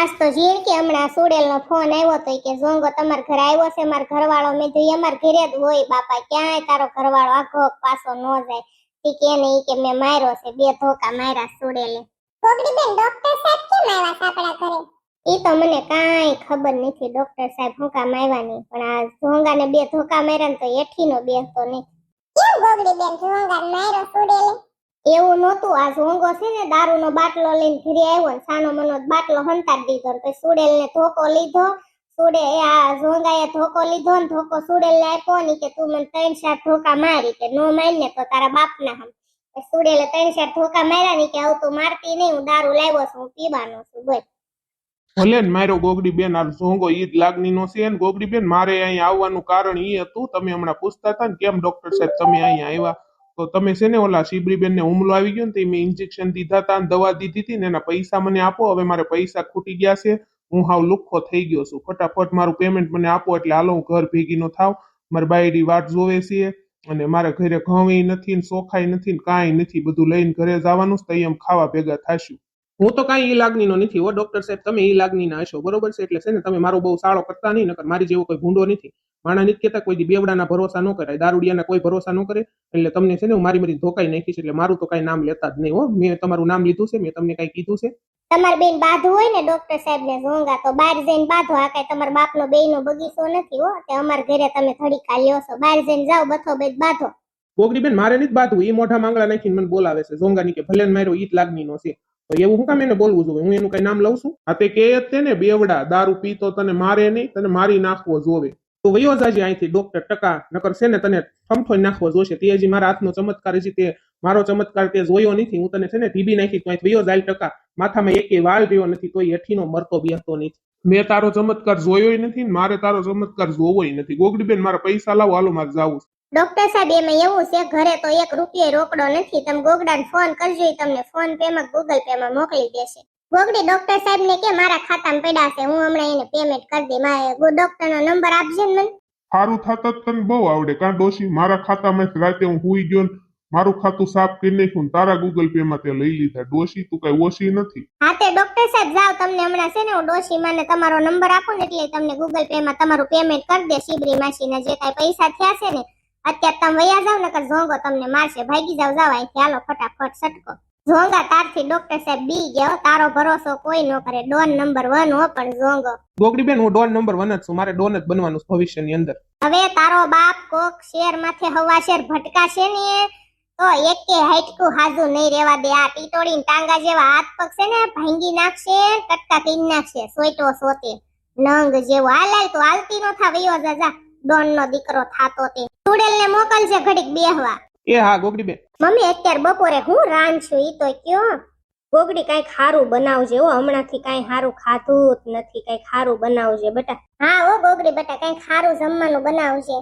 આજ તો જીણ કે હમણાં સુડેલ નો ફોન આવ્યો તો કે ઝોંગો તમારા ઘરે આવ્યો છે? મારો ઘરવાળો? મેં જોઈ અમાર ઘરે જ હોય બાપા ક્યાંય તારો ઘરવાળો આખો પાછો ન જાય. ઈ કે ને કે મેં માર્યો છે બે ધોકા માર્યા સુડેલે. ગોગડી બેન ડોક્ટર સાહેબ કેમ આવ્યા છે આપણા ઘરે? એ તો મને કાંઈ ખબર નથી ડોક્ટર સાહેબ હું કામ આવ્યા નહીં પણ આ ઝોંગાને બે ધોકા માર્યા ને તો એઠીનો બેસતો નહીં. કેમ ગોગડી બેન જોંગાર માર્યો સુડેલે? એવું નહોતું. આ ઝોંગો છે ને, દારૂનો બાટલો લઈને ઘરે આવ્યો ને, સાનો મનો બાટલો હંતાડી દીધો ને, પછી સુડેલને ધોકો લીધો. સુડે એ આ ઝોંગાએ ધોકો લીધો ને, ધોકો સુડેલને આપ્યો ને કે તું મને ત્રણ ચાર ધોકા મારી કે નો મારીને તો તારા બાપના હમ. સુડેલે ત્રણ ચાર ધોકા માર્યા ને કે આવું તું મારતી નહીં, હું દારૂ લાવ્યો છું, હું પીવાનો છું, બોલ. ભલે ને મારો ગોગડી બેન, આ ઝોંગો ઈદ લાગણી નો છે ને, ગોગડી બેન, મારે અહીં આવવાનું કારણ ઈ હતું, તમે હમણાં પૂછતા હતા ને, કેમ ડોક્ટર સાહેબ તમે અહીંયા આવ્યા? તો તમે છે ને ઓલા શિબરીબેન ને હુમલો આવી ગયો ને તે મેં ઇન્જેક્શન દીધા હતા દવા દીધી હતી ને એના પૈસા મને આપો. હવે મારે પૈસા ખૂટી ગયા છે. હું હાવ લુખ્ખો થઈ ગયો છું. ફટાફટ મારું પેમેન્ટ મને આપો એટલે હાલો હું ઘર ભેગી નો થાવ. મારી બાયડી વાટ જોવે છે અને મારા ઘરે ઘઉં નથી ને ચોખાઈ નથી ને કાંઈ નથી. બધું લઈને ઘરે જવાનું જ તઈ ખાવા ભેગા થાશું. હું તો કાંઈ એ લાગણીનો નથી હો ડોક્ટર સાહેબ તમે એ લાગણીના હશો બરોબર છે? એટલે છે ને તમે મારો બહુ સાળો કરતા નહીં નકર મારી જેવો કોઈ ભૂંડો નથી. માણા નથી કહેતા કોઈ બેવડાના ભરોસા ન કરાય દારૂડિયાના કોઈ ભરોસા ન કરે. એટલે તમને છે ને હું મારી મારી ધોકાઈ નાખીશ એટલે મારું તો કઈ નામ લેતા જ નહીં હો. મેં તમારું નામ લીધું છે મેં તમને કઈ કીધું છે. તમારે બેન બાધો હોય ને ડોક્ટર સાહેબ ને ઝોંગા તો બહાર જઈને બાંધો. આ કઈ તમારા બાપનો બેયનો બગીચો નથી હો કે અમાર ઘરે તમે થોડી કાલ્યો છો. બહાર જઈને જાઓ બથો બેદ બાધો. ગોગડી બેન મારે નથી બાંધવું એ મોઢા માંગડા નાખીને મને બોલાવે છે. ઝોંગાની કે ભલે માર્યો મારો ઈ જ લાગણીનો છે. તો એવું હું કામ એને બોલવું જોઈએ હું એનું કઈ નામ લઉં છું? આ તે કે જ તે ને, બેવડા, દારૂ પીતો તને મારે નહીં, તને મારી નાખવો જોવે. તો વયો જાજે અહીંથી ડોક્ટર ટકા, નકર છે ને તને ઠમઠોઈ નાખવો જોશે. તે હજી મારા હાથનો ચમત્કાર હજી તે, મારો ચમત્કાર તે જોયો નથી. હું તને છે ને ધીબી નાખી તો વયો જાય ટકા. માથામાં એકે વાળ રહ્યો નથી, તોય હેઠીનો મરતો બેહતો નથી. મેં તારો ચમત્કાર જોયો નથી મારે તારો ચમત્કાર જોવોય નથી. ગોગડી બેન મારા પૈસા લાવો, હાલો, મારે જાવું ડોક્ટર સાહેબ એમાં એવું છે ઘરે તો એક રૂપિયો રોકડો નથી. તમે ગોગડાને ફોન કરજો ઈ તમને ફોન પે માં ગૂગલ પે માં મોકલી દેશે. ગોગડી ડોક્ટર સાહેબ ને કે મારા ખાતામાં પડ્યા છે હું હમણાં એને પેમેન્ટ કરી દઈ મારે ડોક્ટર નો નંબર આપજે ને મને. સારું થતા તને બહુ આવડે. કારણ ડોશી મારા ખાતામાં રાતે હું હુઈ ગયો મારું ખાતું સાફ કરી નાખ્યું તારા ગૂગલ પે માં તે લઈ લીધા. ડોશી તું કઈ ઓછી નથી. હા તે ડોક્ટર સાહેબ જાવ તમને હમણાં છે ને હું ડોશી માને તમારો નંબર આપું ને એટલે તમને ગૂગલ પે માં તમારું પેમેન્ટ કરી દે શિબરી માસીના જે કાંઈ પૈસા થયા છે ને અત્યારે તમે વયા જાવ નકર ઝોંગો તમને મારશે. ભાગી જાવ જાવ અહીંથી. હાલો ફટાફટ સટકો. ઝોંગા તારથી ડોક્ટર સાહેબ બી ગયો. તારો ભરોસો કોઈ ન કરે. ડોન નંબર વન હો પણ ઝોંગો. ગોગડી બેન હું ડોન નંબર વન જ છું. મારે ડોન જ બનવાનું ભવિષ્યની અંદર. હવે તારો બાપ કોક શેર માથે હવા શેર ભટકાશે ને? તો એકે હાઈટકું હાજુ નહીં રેવા દે. આ ટીટોળી ટાંગા જેવા હાથ પગ છે ને? ભાંગી નાખશે કટકા કરી નાખશે. સોઈટો સોતે. નંગ જેવો. હાલ હાલ તો હાલતી નો થા. વયો જાજા જા. ડોન નો દીકરો થાતો તે. ચુડેલ મોકલજે ઘડીક બેહવા. એ હા ગોગડી બેન. મમ્મી અત્યારે બપોરે હું રાંધ છું ઈ તો કયો. ગોગડી કઈ ખારું બનાવજે હો હમણાંથી કઈ ખારું ખાધું જ નથી કઈ ખારું બનાવજે બેટા. હા ઓ ગોગડી બેટા કઈ ખારું જમવાનું બનાવજે.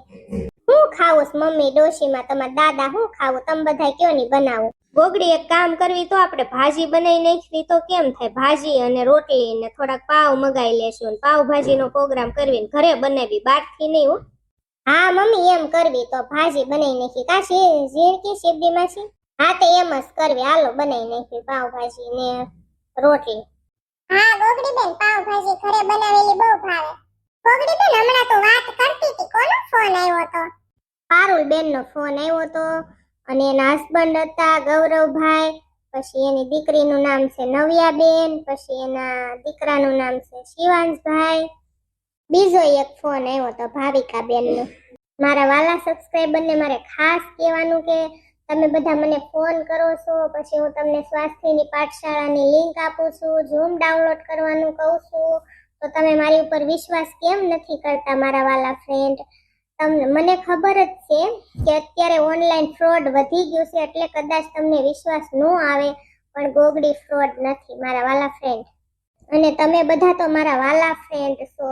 હું ખાવું મમ્મી ડોશીમાં તમારા દાદા હું ખાવું તમે બધા કયો ની બનાવું. ગોગડી એક કામ કરવી તો આપણે ભાજી બનાવી નાખવી તો કેમ થાય? ભાજી અને રોટલી ને થોડાક પાવ મગાઈ લેશું પાવ ભાજીનો પ્રોગ્રામ કરવી ઘરે બનાવી બહારથી નહીં હો. હા મમ્મી એમ કરવી તો ભાજી બનાવી નાખી. કા છે ઝીણકી શિબડી માસી? હા તે એમ જ કરવી. હાલો બનાવી નાખી પાવભાજી ને રોટલી. હા ગોગડી બેન પાવભાજી ઘરે બનાવેલી બહુ ભાવે. ગોગડી બેન હમણાં તો વાત કરતી હતી. કોનો ફોન આવ્યો હતો પારુલ બેન નો ફોન આવ્યો તો અને એના હસબન્ડ હતા ગૌરવભાઈ પછી એની દીકરીનું નામ છે નવ્યા બેન પછી એના દીકરાનું નામ છે શિવાંશભાઈ બીજો એક ફોન આવ્યો તો ભાવિકા બેનનો મારા વાલા સબસ્ક્રાઈબરને મારે ખાસ કહેવાનું કે તમે બધા મને ફોન કરો છો, પછી હું તમને સ્વાસ્થ્યની પાઠશાળાની લિંક આપું છું ઝૂમ ડાઉનલોડ કરવાનું કહું છું, તો તમે મારી ઉપર વિશ્વાસ કેમ નથી કરતા મારા વાલા ફ્રેન્ડ તમને, મને ખબર જ છે કે અત્યારે ઓનલાઈન ફ્રોડ વધી ગયું છે એટલે કદાચ તમને વિશ્વાસ ન આવે, પણ ગોગડી ફ્રોડ નથી મારા વાલા ફ્રેન્ડ અને તમે બધા તો મારા વાલા ફ્રેન્ડ છો.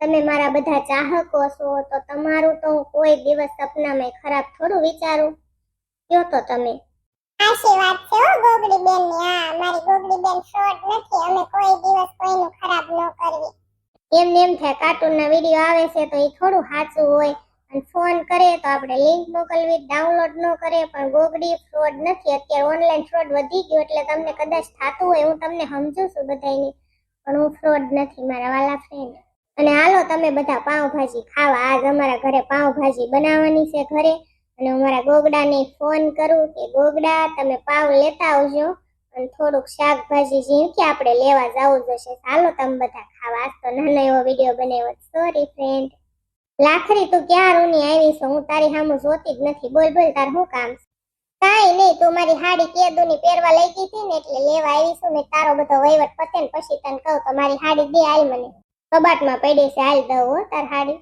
તમે મારા બધા ચાહકો છો તો તમારું તો હું કોઈ દિવસ સપનામાં ખરાબ થોડું વિચારું. કયો તો તમે? આશી વાત છે ગોગડી બેનની? હા મારી ગોગડી બેન શોર્ટ નથી અમે કોઈ દિવસ કોઈનું ખરાબ ન કરવી. એમ થાય કાર્ટૂનના વીડિયો આવે છે તો એ થોડું સાચું હોય. અને ફોન કરે તો આપણે લિંક મોકલવી ડાઉનલોડ ન કરે પણ ગોગડી ફ્રોડ નથી. અત્યારે ઓનલાઈન ફ્રોડ વધી ગયો એટલે તમને કદાચ થતું હોય હું તમને સમજુ છું બધાયની. પણ હું ફ્રોડ નથી મારા વાલા ફ્રેન્ડ અને હાલો તમે બધા પાઉંભાજી ખાવા. આજ અમારા ઘરે પાઉંભાજી બનાવવાની છે ઘરે. અને હું મારા ગોગડાને ફોન કરું કે, ગોગડા, તમે પાવ લેતા આવજો. અને થોડુંક શાકભાજી ઝીણકી આપણે લેવા જવું જશે હાલો તમે બધા ખાવા. તો નાનો એવો વીડિયો બનાવ્યો સોરી ફ્રેન્ડ લાખરી, તું ક્યાં રૂની આવી છું? હું તારી સામું જોતી જ નથી. બોલ બોલ, તાર શું કામ? કાંઈ નહીં, તું મારી હાડી કેદુની પહેરવા લઈ ગઈ હતી ને એટલે લેવા આવી છું મેં તારો બધો વહીવટ પતે ને પછી તને કહું તો મારી હાડી દે હાલ મને. કબાટમાં પડી છે હાલ દઉં હો તાર હાડી.